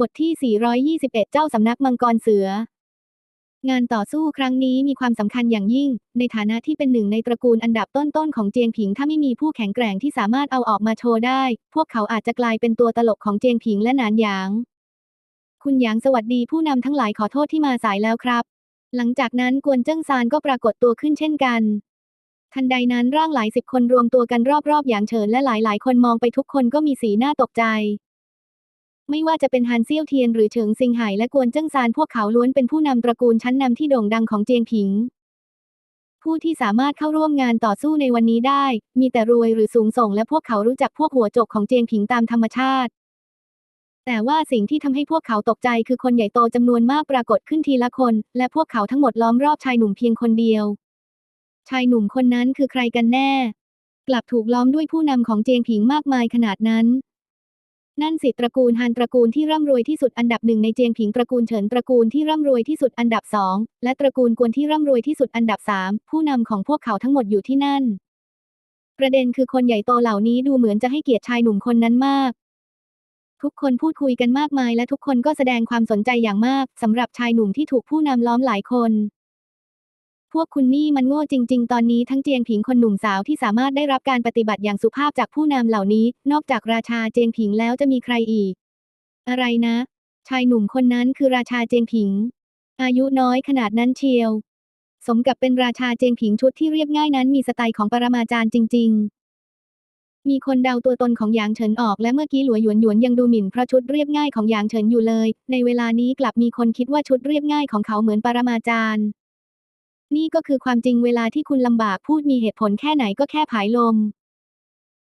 บทที่ 421 เจ้าสำนักมังกรเสือ งานต่อสู้ครั้งนี้มีความสำคัญอย่างยิ่ง ในฐานะที่เป็นหนึ่งในตระกูลอันดับต้นๆของเจียงผิง ถ้าไม่มีผู้แข็งแกร่งที่สามารถเอาออกมาโชว์ได้ พวกเขาอาจจะกลายเป็นตัวตลกของเจียงผิงและหนานหยาง คุณหยางสวัสดีผู้นำทั้งหลายขอโทษที่มาสายแล้วครับ หลังจากนั้นกวนเจิ้งซานก็ปรากฏตัวขึ้นเช่นกันทันใดนั้นร่างหลายสิบคนรวมตัวกันรอบๆ อย่างเฉินและหลายๆ คนมองไปทุกคนก็มีสีหน้าตกใจ ไม่ว่าจะเป็นฮันเซี่ยวเทียนหรือเฉิงซิงไห่และกวนเจิ้งซานพวกเขาล้วนเป็นผู้นำตระกูลชั้นนำที่โด่งดังของเจียงผิง ผู้ที่สามารถเข้าร่วมงานต่อสู้ในวันนี้ได้ มีแต่รวยหรือสูงส่งและพวกเขารู้จักพวกหัวโจกของเจียงผิงตามธรรมชาติ แต่ว่าสิ่งที่ทำให้พวกเขาตกใจคือคนใหญ่โตจำนวนมากปรากฏขึ้นทีละคน และพวกเขาทั้งหมดล้อมรอบชายหนุ่มเพียงคนเดียว ชายหนุ่มคนนั้นคือใครกันแน่ กลับถูกล้อมด้วยผู้นำของเจียงผิงมากมายขนาดนั้น นั่นสิตระกูลฮันตระกูลที่ร่ำรวยที่สุดอันดับหนึ่งในเจียงผิงตระกูลเฉินตระกูลที่ร่ำรวยที่สุดอันดับสองและตระกูลกวนที่ร่ำรวยที่สุดอันดับสามผู้นำของพวกเขาทั้งหมดอยู่ที่นั่น ประเด็นคือคนใหญ่โตเหล่านี้ดูเหมือนจะให้เกียรติชายหนุ่มคนนั้นมาก ทุกคนพูดคุยกันมากมายและทุกคนก็แสดงความสนใจอย่างมากสำหรับชายหนุ่มที่ถูกผู้นำล้อมหลายคน พวกคุณนี่มันโง่จริง ๆ ตอนนี้ทั้งเจียงผิงคนหนุ่มสาวที่สามารถได้รับการปฏิบัติอย่างสุภาพจากผู้นำเหล่านี้ นอกจากราชาเจียงผิงแล้วจะมีใครอีก อะไรนะ ชายหนุ่มคนนั้นคือราชาเจียงผิง อายุน้อยขนาดนั้นเชียว สมกับเป็นราชาเจียงผิงชุดที่เรียบง่ายนั้นมีสไตล์ของปรมาจารย์จริง ๆมีคนเดาตัวตนของหยางเฉินออกและเมื่อกี้หลัวหยวนหยวนยังดูหมิ่นเพราะชุดเรียบง่ายของหยางเฉินอยู่เลย ในเวลานี้กลับมีคนคิดว่าชุดเรียบง่ายของเขาเหมือนปรมาจารย์ นี่ก็คือความจริงเวลาที่คุณลำบากพูดมีเหตุผลแค่ไหนก็แค่ผายลม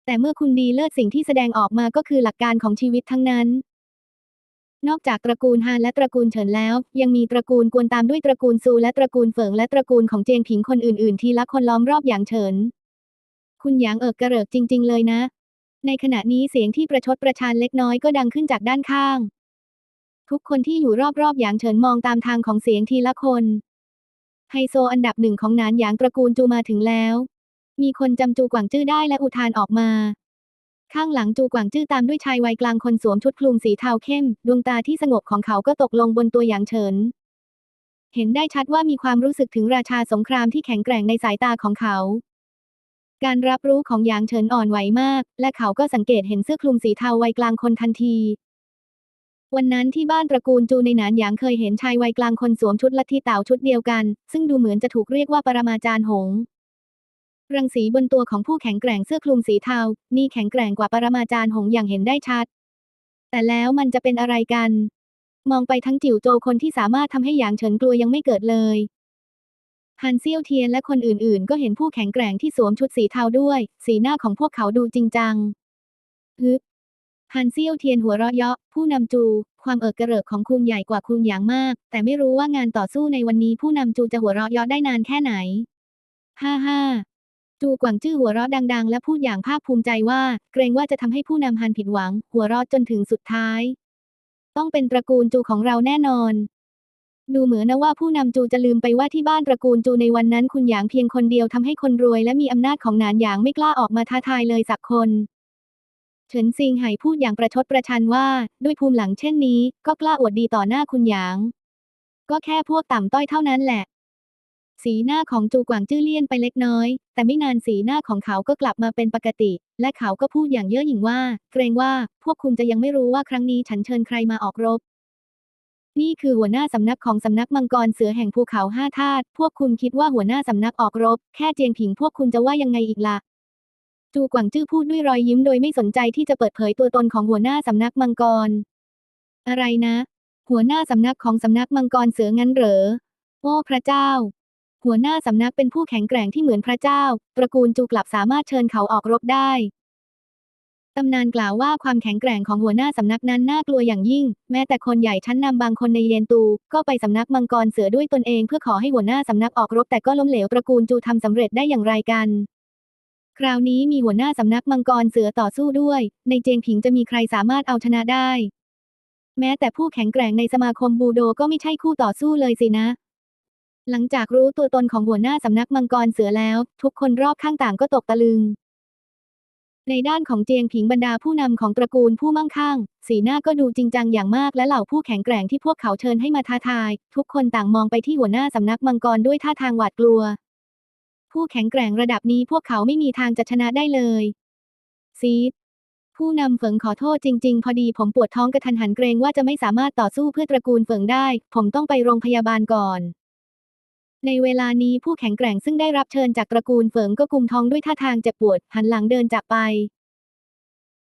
แต่เมื่อคุณดีเลิศสิ่งที่แสดงออกมาก็คือหลักการของชีวิตทั้งนั้น นอกจากตระกูลฮานและตระกูลเฉินแล้ว ยังมีตระกูลกวนตามด้วยตระกูลซูและตระกูลเฟิงและตระกูลของเจียงผิงคนอื่นๆ ทีละคนล้อมรอบอย่างเฉิน คุณหยางเอิกกระเริกจริง ๆ เลยนะ ในขณะนี้เสียงที่ประชดประชันเล็กน้อยก็ดังขึ้นจากด้านข้าง ทุกคนที่อยู่รอบๆอย่างเฉินมองตามทางของเสียงทีละคน ไฮโซอันดับหนึ่งของนานหยางตระกูลจูมาถึงแล้ว มีคนจำจูกวางจื้อได้และอุทานออกมา ข้างหลังจูกวางจื้อตามด้วยชายวัยกลางคนสวมชุดคลุมสีเทาเข้ม ดวงตาที่สงบของเขาก็ตกลงบนตัวอย่างเฉิน เห็นได้ชัดว่ามีความรู้สึกถึงราชาสงครามที่แข็งแกร่งในสายตาของเขา การรับรู้ของหยางเฉินอ่อนไหวมาก และเขาก็สังเกตเห็นเสื้อคลุมสีเทาวัยกลางคนทันที วันนั้นที่บ้านตระกูลจูในหนานหยางเคยเห็นชายวัยกลางคนสวมชุดลัทธิเต่าชุดเดียวกัน ซึ่งดูเหมือนจะถูกเรียกว่าปรมาจารย์หง รังสีบนตัวของผู้แข็งแกร่งเสื้อคลุมสีเทา นี่แข็งแกร่งกว่าปรมาจารย์หงอย่างเห็นได้ชัด แต่แล้วมันจะเป็นอะไรกัน มองไปทั้งจิ๋วโจคนที่สามารถทำให้หยางเฉินกลัวยังไม่เกิดเลยฮันเซียวเทียนและคนอื่นๆ ก็เห็นผู้แข็งแกร่งที่สวมชุดสีเทาด้วย สีหน้าของพวกเขาดูจริงจังฮึบ ฮันเซียวเทียนหัวเราะเยาะผู้นำจู ความเอิกกระเริกของคุณใหญ่กว่าคุณอย่างมาก แต่ไม่รู้ว่างานต่อสู้ในวันนี้ผู้นำจูจะหัวเราะเยาะได้นานแค่ไหน ฮ่าฮ่าจูกวางจื้อหัวเราะดังๆ และพูดอย่างภาคภูมิใจว่า เกรงว่าจะทำให้ผู้นำฮันผิดหวัง หัวเราะจนถึงสุดท้าย ต้องเป็นตระกูลจูของเราแน่นอน ดูเหมือนนะว่าผู้นำจูจะลืมไปว่าที่บ้านตระกูลจูในวันนั้นคุณหยางเพียงคนเดียวทำให้คนรวยและมีอำนาจของหนานหยางไม่กล้าออกมาท้าทายเลยสักคน เฉินซิงไห่พูดอย่างประชดประชันว่า ด้วยภูมิหลังเช่นนี้ ก็กล้าอวดดีต่อหน้าคุณหยาง ก็แค่พวกต่ำต้อยเท่านั้นแหละ สีหน้าของจูกวางจื้อเลี่ยนไปเล็กน้อย แต่ไม่นานสีหน้าของเขาก็กลับมาเป็นปกติ และเขาก็พูดอย่างเย่อหยิ่งว่า เกรงว่าพวกคุณจะยังไม่รู้ว่าครั้งนี้ฉันเชิญใครมาออกรบ นี่คือหัวหน้าสำนักของสำนักมังกรเสือแห่งภูเขาห้าธาตุพวกคุณคิดว่าหัวหน้าสำนักออกรบ แค่เจียงผิงพวกคุณจะว่ายังไงอีกล่ะ จูกวางจื้อพูดด้วยรอยยิ้มโดยไม่สนใจที่จะเปิดเผยตัวตนของหัวหน้าสำนักมังกร อะไรนะ หัวหน้าสำนักของสำนักมังกรเสืองั้นเหรอ โอ้พระเจ้า หัวหน้าสำนักเป็นผู้แข็งแกร่งที่เหมือนพระเจ้า ตระกูลจูกลับสามารถเชิญเขาออกรบได้ตำนานกล่าวว่าความแข็งแกร่งของหัวหน้าสำนักนั้นน่ากลัวอย่างยิ่ง แม้แต่คนใหญ่ชั้นนำบางคนในเยนตู ก็ไปสำนักมังกรเสือด้วยตนเองเพื่อขอให้หัวหน้าสำนักออกรบแต่ก็ล้มเหลวตระกูลจูทำสำเร็จได้อย่างไรกัน คราวนี้มีหัวหน้าสำนักมังกรเสือต่อสู้ด้วย ในเจงผิงจะมีใครสามารถเอาชนะได้ แม้แต่ผู้แข็งแกร่งในสมาคมบูโดก็ไม่ใช่คู่ต่อสู้เลยสินะ หลังจากรู้ตัวตนของหัวหน้าสำนักมังกรเสือแล้ว ทุกคนรอบข้างต่างก็ตกตะลึง ในด้านของเจียงผิงบรรดาผู้นำของตระกูลผู้มั่งคั่ง สีหน้าก็ดูจริงจังอย่างมากและเหล่าผู้แข็งแกร่งที่พวกเขาเชิญให้มาท้าทาย ทุกคนต่างมองไปที่หัวหน้าสำนักมังกรด้วยท่าทางหวาดกลัว ผู้แข็งแกร่งระดับนี้พวกเขาไม่มีทางจะชนะได้เลยซีดผู้นำเฟิงขอโทษจริง ๆ พอดีผมปวดท้องกระทันหันเกรงว่าจะไม่สามารถต่อสู้เพื่อตระกูลเฟิงได้ ผมต้องไปโรงพยาบาลก่อน ในเวลานี้ผู้แข็งแกร่งซึ่งได้รับเชิญจากตระกูลเฟิงก็กุมท้องด้วยท่าทางเจ็บปวด หันหลังเดินจากไป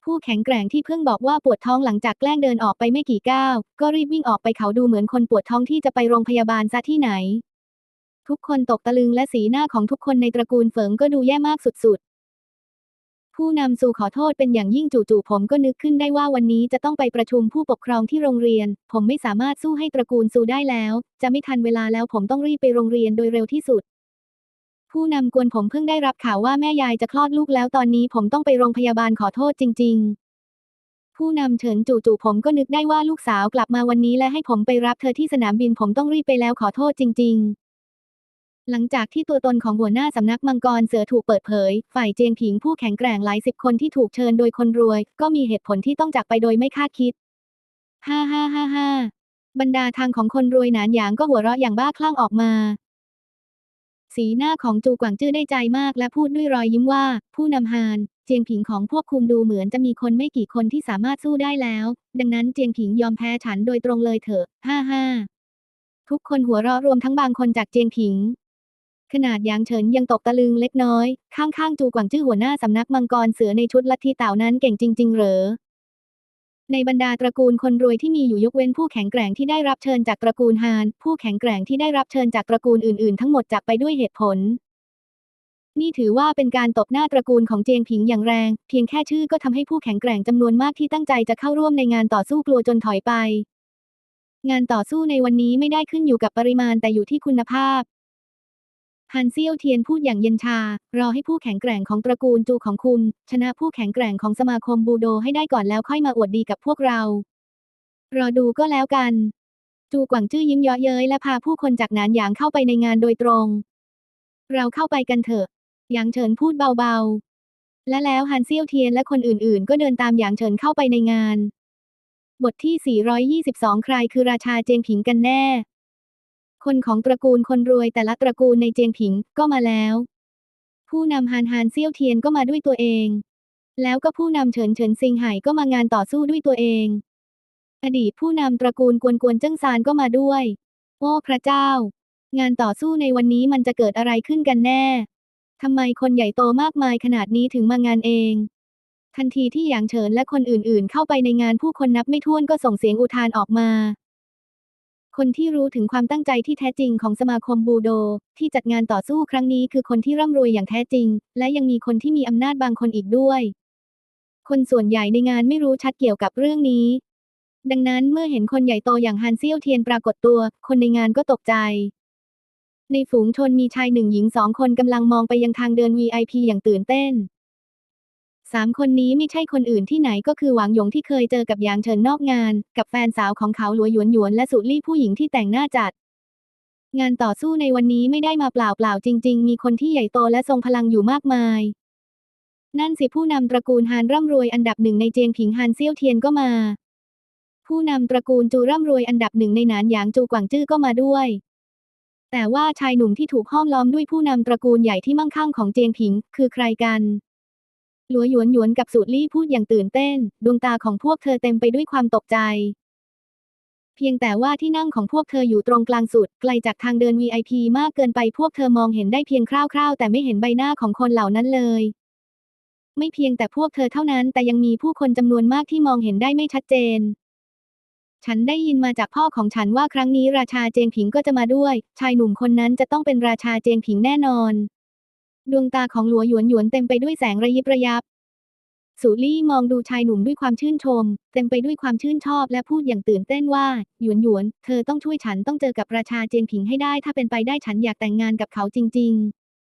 ผู้แข็งแกร่งที่เพิ่งบอกว่าปวดท้องหลังจากแกล้งเดินออกไปไม่กี่ก้าวก็รีบวิ่งออกไปเขาดูเหมือนคนปวดท้องที่จะไปโรงพยาบาลซะที่ไหน ทุกคนตกตะลึงและสีหน้าของทุกคนในตระกูลเฟิงก็ดูแย่มากสุดๆ ผู้นำสู่ขอโทษเป็นอย่างยิ่งจู่ๆผมก็นึกขึ้นได้ว่าวันนี้จะต้องไปประชุมผู้ปกครองที่โรงเรียน ผมไม่สามารถสู้ให้ตระกูลซูได้แล้ว จะไม่ทันเวลาแล้วผมต้องรีบไปโรงเรียนโดยเร็วที่สุด ผู้นำกวนผมเพิ่งได้รับข่าวว่าแม่ยายจะคลอดลูกแล้วตอนนี้ผมต้องไปโรงพยาบาลขอโทษจริง ๆผู้นำเฉินจู่ๆผมก็นึกได้ว่าลูกสาวกลับมาวันนี้และให้ผมไปรับเธอที่สนามบินผมต้องรีบไปแล้วขอโทษจริง ๆ หลังจากที่ตัวตนของหัวหน้าสำนักมังกรเสือถูกเปิดเผย ฝ่ายเจียงผิงผู้แข็งแกร่งหลายสิบคนที่ถูกเชิญโดยคนรวย ก็มีเหตุผลที่ต้องจากไปโดยไม่คาดคิด ฮ่าฮ่าฮ่าฮ่าบรรดาทางของคนรวยหนานหยางก็หัวเราะอย่างบ้าคลั่งออกมา สีหน้าของจูกวางจื้อได้ใจมากและพูดด้วยรอยยิ้มว่า ผู้นำฮานเจียงผิงของพวกคุณดูเหมือนจะมีคนไม่กี่คนที่สามารถสู้ได้แล้ว ดังนั้นเจียงผิงยอมแพ้ฉันโดยตรงเลยเถอะ ฮ่าฮ่าทุกคนหัวเราะรวมทั้งบางคนจากเจียงผิง ขนาดยางเฉินยังตกตะลึงเล็กน้อย ข้างๆจูกวางจื้อหัวหน้าสำนักมังกรเสือในชุดลัทธิเต่านั้นเก่งจริง ๆ เหรอ ในบรรดาตระกูลคนรวยที่มีอยู่ยกเว้นผู้แข็งแกร่งที่ได้รับเชิญจากตระกูลฮาน ผู้แข็งแกร่งที่ได้รับเชิญจากตระกูลอื่น ๆ ทั้งหมดจากไปด้วยเหตุผล นี่ถือว่าเป็นการตบหน้าตระกูลของเจียงผิงอย่างแรง เพียงแค่ชื่อก็ทำให้ผู้แข็งแกร่งจำนวนมากที่ตั้งใจจะเข้าร่วมในงานต่อสู้กลัวจนถอยไป งานต่อสู้ในวันนี้ไม่ได้ขึ้นอยู่กับปริมาณแต่อยู่ที่คุณภาพ ฮันเซียวเทียนพูดอย่างเย็นชา รอให้ผู้แข็งแกร่งของตระกูลจูของคุณ ชนะผู้แข็งแกร่งของสมาคมบูโดให้ได้ก่อนแล้วค่อยมาอวดดีกับพวกเรา รอดูก็แล้วกัน จูกวางจื้อยิ้มเยาะเย้ยและพาผู้คนจากนานหยางเข้าไปในงานโดยตรง เราเข้าไปกันเถอะ หยางเฉินพูดเบาๆ และแล้วฮันเซียวเทียนและคนอื่นๆ ก็เดินตามหยางเฉินเข้าไปในงาน บทที่ 422 ใครคือราชาเจงผิงกันแน่ คนของตระกูลคนรวยแต่ละตระกูลในเจียงผิงก็มาแล้ว ผู้นำฮานฮานเซี่ยวเทียนก็มาด้วยตัวเอง แล้วก็ผู้นำเฉินเฉินซิงไห่ก็มางานต่อสู้ด้วยตัวเอง อดีตผู้นำตระกูลกวนกวนเจิ้งซานก็มาด้วย โอ้พระเจ้า งานต่อสู้ในวันนี้มันจะเกิดอะไรขึ้นกันแน่ทำไมคนใหญ่โตมากมายขนาดนี้ถึงมางานเอง ทันทีที่หยางเฉินและคนอื่นๆ เข้าไปในงานผู้คนนับไม่ถ้วนก็ส่งเสียงอุทานออกมา คนที่รู้ถึงความตั้งใจที่แท้จริงของสมาคมบูโด ที่จัดงานต่อสู้ครั้งนี้คือคนที่ร่ำรวยอย่างแท้จริง และยังมีคนที่มีอำนาจบางคนอีกด้วย คนส่วนใหญ่ในงานไม่รู้ชัดเกี่ยวกับเรื่องนี้ ดังนั้นเมื่อเห็นคนใหญ่โตอย่างฮันเซียวเทียนปรากฏตัว คนในงานก็ตกใจ ในฝูงชนมีชายหนึ่งหญิงสองคนกำลังมองไปยังทางเดิน VIP อย่างตื่นเต้น สามคนนี้ไม่ใช่คนอื่นที่ไหนก็คือหวังหยงที่เคยเจอกับยางเฉินนอกงาน กับแฟนสาวของเขาหลัวหยวนหยวนและสุลี่ผู้หญิงที่แต่งหน้าจัด งานต่อสู้ในวันนี้ไม่ได้มาเปล่าๆจริง ๆ มีคนที่ใหญ่โตและทรงพลังอยู่มากมาย นั่นสิผู้นำตระกูลฮานร่ำรวยอันดับหนึ่งในเจียงผิงฮานเซี่ยวเทียนก็มา ผู้นำตระกูลจูร่ำรวยอันดับหนึ่งในหนานหยางจูกวางจื้อก็มาด้วยแต่ว่าชายหนุ่มที่ถูกห้อมล้อมด้วยผู้นำตระกูลใหญ่ที่มั่งคั่งของเจียงผิง คือใครกัน หลัวหยวนหยวนกับสูตรลี่พูดอย่างตื่นเต้น ดวงตาของพวกเธอเต็มไปด้วยความตกใจ เพียงแต่ว่าที่นั่งของพวกเธออยู่ตรงกลางสุด ไกลจากทางเดิน VIP มากเกินไปพวกเธอมองเห็นได้เพียงคร่าวๆ แต่ไม่เห็นใบหน้าของคนเหล่านั้นเลย ไม่เพียงแต่พวกเธอเท่านั้น แต่ยังมีผู้คนจำนวนมากที่มองเห็นได้ไม่ชัดเจนฉันได้ยินมาจากพ่อของฉันว่าครั้งนี้ราชาเจงผิงก็จะมาด้วย ชายหนุ่มคนนั้นจะต้องเป็นราชาเจงผิงแน่นอน ดวงตาของหลัวหยวนหยวนเต็มไปด้วยแสงระยิบระยับ สูลี่มองดูชายหนุ่มด้วยความชื่นชม เต็มไปด้วยความชื่นชอบและพูดอย่างตื่นเต้นว่า หยวนหยวน เธอต้องช่วยฉันต้องเจอกับราชาเจียงผิงให้ได้ ถ้าเป็นไปได้ฉันอยากแต่งงานกับเขาจริง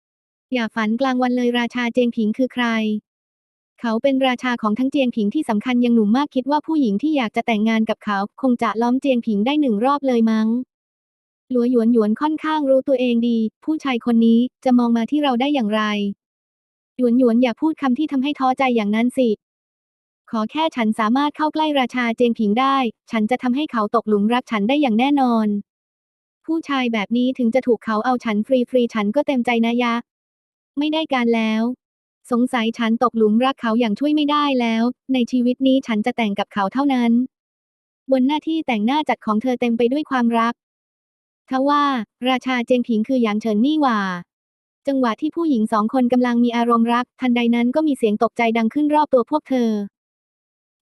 ๆ อย่าฝันกลางวันเลยราชาเจียงผิงคือใคร เขาเป็นราชาของทั้งเจียงผิงที่สำคัญยังหนุ่มมากคิดว่าผู้หญิงที่อยากจะแต่งงานกับเขา คงจะล้อมเจียงผิงได้หนึ่งรอบเลยมั้ง หลัวหยวนหยวนค่อนข้างรู้ตัวเองดี ผู้ชายคนนี้จะมองมาที่เราได้อย่างไร หยวนหยวนอย่าพูดคำที่ทำให้ท้อใจอย่างนั้นสิ ขอแค่ฉันสามารถเข้าใกล้ราชาเจงผิงได้ ฉันจะทำให้เขาตกหลุมรักฉันได้อย่างแน่นอน ผู้ชายแบบนี้ถึงจะถูกเขาเอาฉันฟรีๆฉันก็เต็มใจนะยะ ไม่ได้การแล้ว สงสัยฉันตกหลุมรักเขาอย่างช่วยไม่ได้แล้ว ในชีวิตนี้ฉันจะแต่งกับเขาเท่านั้นบนหน้าที่แต่งหน้าจัดของเธอเต็มไปด้วยความรัก ทว่า ราชาเจงผิงคือหยางเฉินนี่หว่า จังหวะที่ผู้หญิงสองคนกำลังมีอารมณ์รัก ทันใดนั้นก็มีเสียงตกใจดังขึ้นรอบตัวพวกเธอ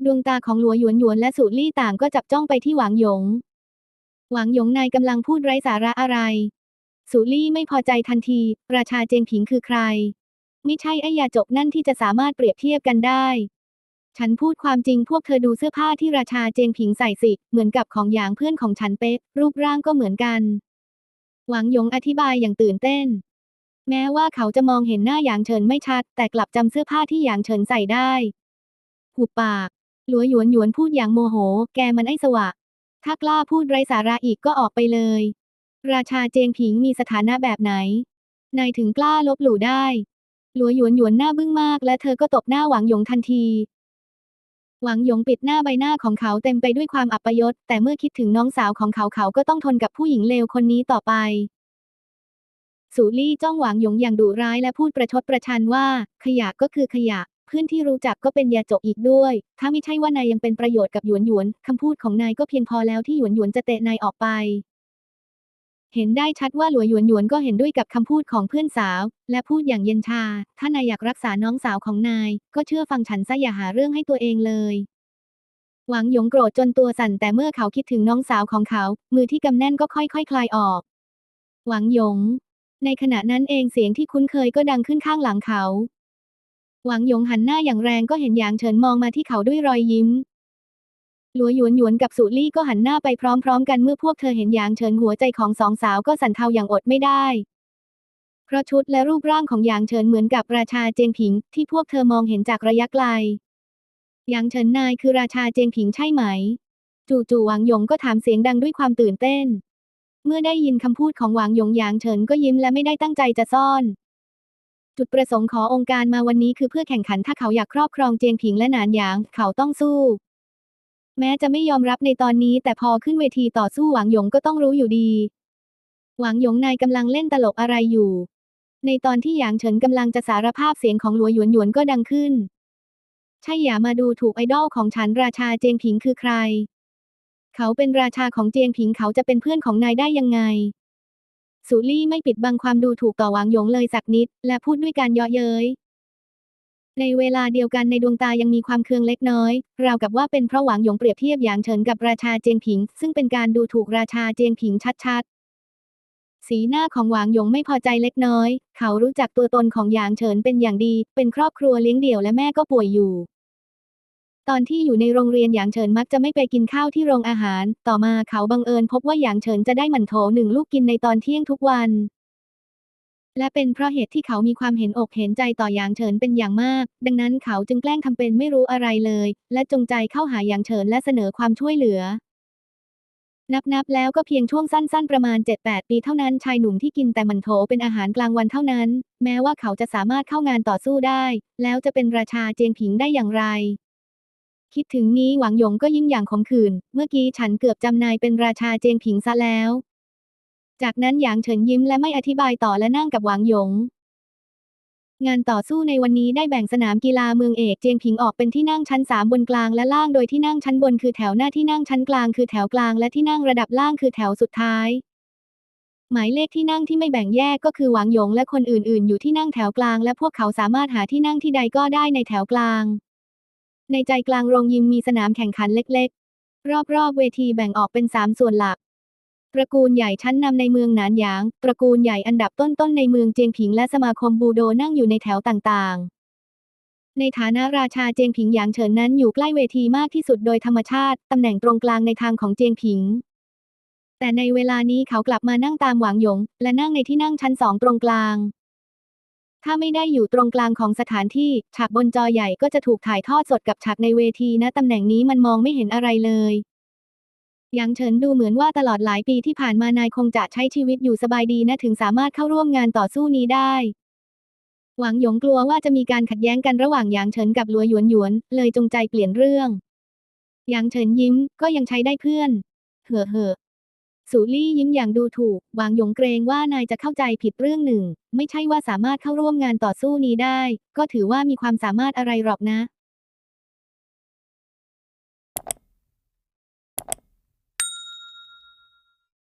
ดวงตาของหลัวหยวนหยวนและสุลี่ต่างก็จับจ้องไปที่หวางหยง หวางหยงนายกำลังพูดไร้สาระอะไร สุลี่ไม่พอใจทันที ราชาเจงผิงคือใคร ไม่ใช่ไอ้ยาจกนั่นที่จะสามารถเปรียบเทียบกันได้ ฉันพูดความจริงพวกเธอดูเสื้อผ้าที่ราชาเจงผิงใส่สิ เหมือนกับของหยางเพื่อนของฉันเป๊ะ รูปร่างก็เหมือนกัน หวังหยงอธิบายอย่างตื่นเต้น แม้ว่าเขาจะมองเห็นหน้าหยางเฉินไม่ชัด แต่กลับจำเสื้อผ้าที่หยางเฉินใส่ได้หุบปาก หลัวหยวนหยวนพูดอย่างโมโห แกมันไอ้สวะ ถ้ากล้าพูดไร้สาระอีกก็ออกไปเลย ราชาเจงผิงมีสถานะแบบไหน นายถึงกล้าลบหลู่ได้ หลัวหยวนหยวนหน้าบึ้งมาก และเธอก็ตบหน้าหวังหยงทันที หวังหยงปิดหน้าใบหน้าของเขาเต็มไปด้วยความอัปยศแต่เมื่อคิดถึงน้องสาวของเขาเขาก็ต้องทนกับผู้หญิงเลวคนนี้ต่อไป สูลี่จ้องหวังหยงอย่างดุร้ายและพูดประชดประชันว่า ขยะก็คือขยะ เพื่อนที่รู้จักก็เป็นยาจกอีกด้วย ถ้าไม่ใช่ว่านายยังเป็นประโยชน์กับหยวนหยวนคำพูดของนายก็เพียงพอแล้วที่หยวนหยวนจะเตะนายออกไป เห็นได้ชัดว่าหลัวหยวนหยวนก็เห็นด้วยกับคำพูดของเพื่อนสาว และพูดอย่างเย็นชา ถ้านายอยากรักษาน้องสาวของนาย ก็เชื่อฟังฉันซะอย่าหาเรื่องให้ตัวเองเลย หวังหยงโกรธจนตัวสั่นแต่เมื่อเขาคิดถึงน้องสาวของเขา มือที่กำแน่นก็ค่อยๆคคลายออก หวังหยง ในขณะนั้นเองเสียงที่คุ้นเคยก็ดังขึ้นข้างหลังเขา หวังหยงหันหน้าอย่างแรงก็เห็นหยางเฉินมองมาที่เขาด้วยรอยยิ้ม หลัวหยวนหยวนกับสุลี่ก็หันหน้าไปพร้อมๆ กันเมื่อพวกเธอเห็นหยางเฉินหัวใจของสองสาวก็สั่นเทาอย่างอดไม่ได้ เพราะชุดและรูปร่างของหยางเฉินเหมือนกับราชาเจียงผิง ที่พวกเธอมองเห็นจากระยะไกล หยางเฉินนายคือราชาเจียงผิงใช่ไหม จู่ๆหวังหยงก็ถามเสียงดังด้วยความตื่นเต้น เมื่อได้ยินคำพูดของหวังหยงหยางเฉินก็ยิ้มและไม่ได้ตั้งใจจะซ่อนจุดประสงค์ขององค์การมาวันนี้คือเพื่อแข่งขันถ้าเขาอยากครอบครองเจียงผิงและหนานหยาง เขาต้องสู้ แม้จะไม่ยอมรับในตอนนี้ แต่พอขึ้นเวทีต่อสู้หวังหยงก็ต้องรู้อยู่ดี หวังหยงนายกำลังเล่นตลกอะไรอยู่ ในตอนที่หยางเฉินกำลังจะสารภาพเสียงของหลัวหยวนหยวนก็ดังขึ้น ใช่อย่ามาดูถูกไอดอลของฉันราชาเจียงผิงคือใคร เขาเป็นราชาของเจียงผิงเขาจะเป็นเพื่อนของนายได้ยังไงสุลี่ไม่ปิดบังความดูถูกต่อหวังหยงเลยสักนิด และพูดด้วยการเยาะเย้ย ในเวลาเดียวกันในดวงตายังมีความเคืองเล็กน้อย ราวกับว่าเป็นเพราะหวังหยงเปรียบเทียบหยางเฉินกับราชาเจียงผิง ซึ่งเป็นการดูถูกราชาเจียงผิงชัดๆ สีหน้าของหวางหยงไม่พอใจเล็กน้อย เขารู้จักตัวตนของหยางเฉินเป็นอย่างดี เป็นครอบครัวเลี้ยงเดี่ยวและแม่ก็ป่วยอยู่ ตอนที่อยู่ในโรงเรียนหยางเฉินมักจะไม่ไปกินข้าวที่โรงอาหาร ต่อมาเขาบังเอิญพบว่าหยางเฉินจะได้หมั่นโถหนึ่งลูกกินในตอนเที่ยงทุกวัน และเป็นเพราะเหตุที่เขามีความเห็นอกเห็นใจต่อหยางเฉินเป็นอย่างมาก ดังนั้นเขาจึงแกล้งทำเป็นไม่รู้อะไรเลย และจงใจเข้าหาหยางเฉินและเสนอความช่วยเหลือ นับนับแล้วก็เพียงช่วงสั้น ๆ ประมาณ 7-8 ปีเท่านั้นชายหนุ่มที่กินแต่หมันโถเป็นอาหารกลางวันเท่านั้น แม้ว่าเขาจะสามารถเข้างานต่อสู้ได้ แล้วจะเป็นราชาเจียงผิงได้อย่างไร คิดถึงนี้หวังหยงก็ยิ่งอย่างขมขื่นเมื่อกี้ฉันเกือบจำนายเป็นราชาเจียงผิงซะแล้ว จากนั้นหยางเฉินยิ้มและไม่อธิบายต่อและนั่งกับหวังหยง งานต่อสู้ในวันนี้ได้แบ่งสนามกีฬาเมืองเอกเจียงผิงออกเป็นที่นั่งชั้น 3 บนกลางและล่างโดยที่นั่งชั้นบนคือแถวหน้าที่นั่งชั้นกลางคือแถวกลางและที่นั่งระดับล่างคือแถวสุดท้าย หมายเลขที่นั่งที่ไม่แบ่งแยกก็คือหวังหยงและคนอื่นๆ อยู่ที่นั่งแถวกลาง และพวกเขาสามารถหาที่นั่งที่ใดก็ได้ในแถวกลาง ในใจกลางโรงยิมมีสนามแข่งขันเล็ก ๆ รอบๆเวทีแบ่งออกเป็นสามส่วนหลัก ตระกูลใหญ่ชั้นนำในเมืองหนานหยาง ตระกูลใหญ่อันดับต้นๆในเมืองเจียงผิงและสมาคมบูโดนั่งอยู่ในแถวต่างๆ ในฐานะราชาเจียงผิงหยางเฉินนั้นอยู่ใกล้เวทีมากที่สุดโดยธรรมชาติตำแหน่งตรงกลางในทางของเจียงผิง แต่ในเวลานี้เขากลับมานั่งตามหวางหยง และนั่งในที่นั่งชั้นสองตรงกลาง ถ้าไม่ได้อยู่ตรงกลางของสถานที่ฉากบนจอใหญ่ก็จะถูกถ่ายทอดสดกับฉากในเวทีนะตำแหน่งนี้มันมองไม่เห็นอะไรเลย หยางเฉินดูเหมือนว่าตลอดหลายปีที่ผ่านมานายคงจะใช้ชีวิตอยู่สบายดีนะถึงสามารถเข้าร่วมงานต่อสู้นี้ได้ หวังหยงกลัวว่าจะมีการขัดแย้งกันระหว่างหยางเฉินกับหลัวหยวนหยวน เลยจงใจเปลี่ยนเรื่องหยางเฉินยิ้มก็ยังใช้ได้เพื่อน เหอะเหอะสูลี่ยิ้มอย่างดูถูก หวางหยงเกรงว่านายจะเข้าใจผิดเรื่องหนึ่ง ไม่ใช่ว่าสามารถเข้าร่วมงานต่อสู้นี้ได้ ก็ถือว่ามีความสามารถอะไรหรอกนะ